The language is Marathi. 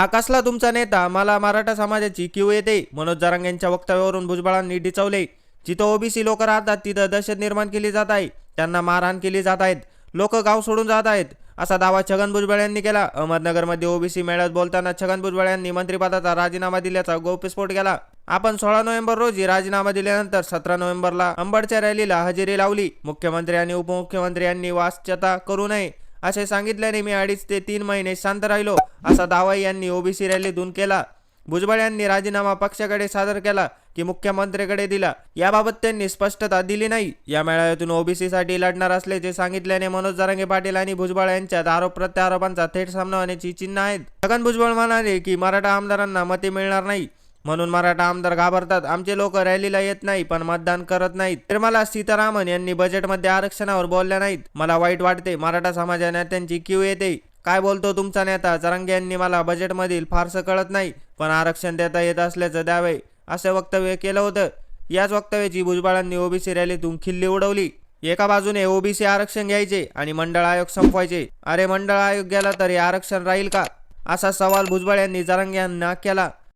हा कसला तुमचा नेता? मला मराठा समाजाची किव येते. मनोज जरांग यांच्या वक्तव्यावरून भुजबळांनी डिचवले. जिथं ओबीसी लोक राहतात तिथं दहशत निर्माण केली जात आहे. त्यांना मारहाण केली जात आहेत. लोक गाव सोडून जात आहेत. असा दावा छगन भुजबळ यांनी केला. अहमदनगरमध्ये ओबीसी मेळ्यात बोलताना छगन भुजबळ यांनी मंत्रिपदाचा राजीनामा दिल्याचा गौप्यस्फोट केला. आपण सोळा नोव्हेंबर रोजी राजीनामा दिल्यानंतर सतरा नोव्हेंबरला अंबडच्या रॅलीला हजेरी लावली. मुख्यमंत्री आणि उपमुख्यमंत्री यांनी वाच्यता करू नये. असे सांगितल्याने मी अडीच ते तीन महिने शांत राहिलो असा दावा यांनी ओबीसी रॅलीतून केला. भुजबळ यांनी राजीनामा पक्षाकडे सादर केला की मुख्यमंत्र्याकडे दिला. याबाबत त्यांनी स्पष्टता दिली नाही. या मेळाव्यातून ओबीसीसाठी लढणार असल्याचे सांगितल्याने मनोज जरांगे पाटील आणि भुजबळ यांच्यात आरोप प्रत्यारोपांचा थेट सामना होण्याची चिन्ह आहेत. छगन भुजबळ म्हणाले की मराठा आमदारांना मते मिळणार नाही. म्हणून मराठा आमदार घाबरतात. आमचे लोक रॅलीला येत नाही पण मतदान करत नाहीत. निर्मला सीतारामन यांनी बजेटमध्ये आरक्षणावर बोलल्या नाहीत. मला वाईट वाटते मराठा समाजा नेत्यांची क्यू येते. काय बोलतो तुमचा नेता? चरंगे यांनी मला बजेटमधील फारसं कळत नाही पण आरक्षण देता येत असल्याचं द्यावे असं वक्तव्य केलं होतं. याच वक्तव्याची भुजबळांनी ओबीसी रॅलीतून खिल्ली उडवली. एका बाजूने ओबीसी आरक्षण घ्यायचे आणि मंडळ आयोग संपवायचे. अरे मंडळ आयोग गेला तरी आरक्षण राहील का? असा सवाल भुजबळ यांनी जरंग्यांना केला.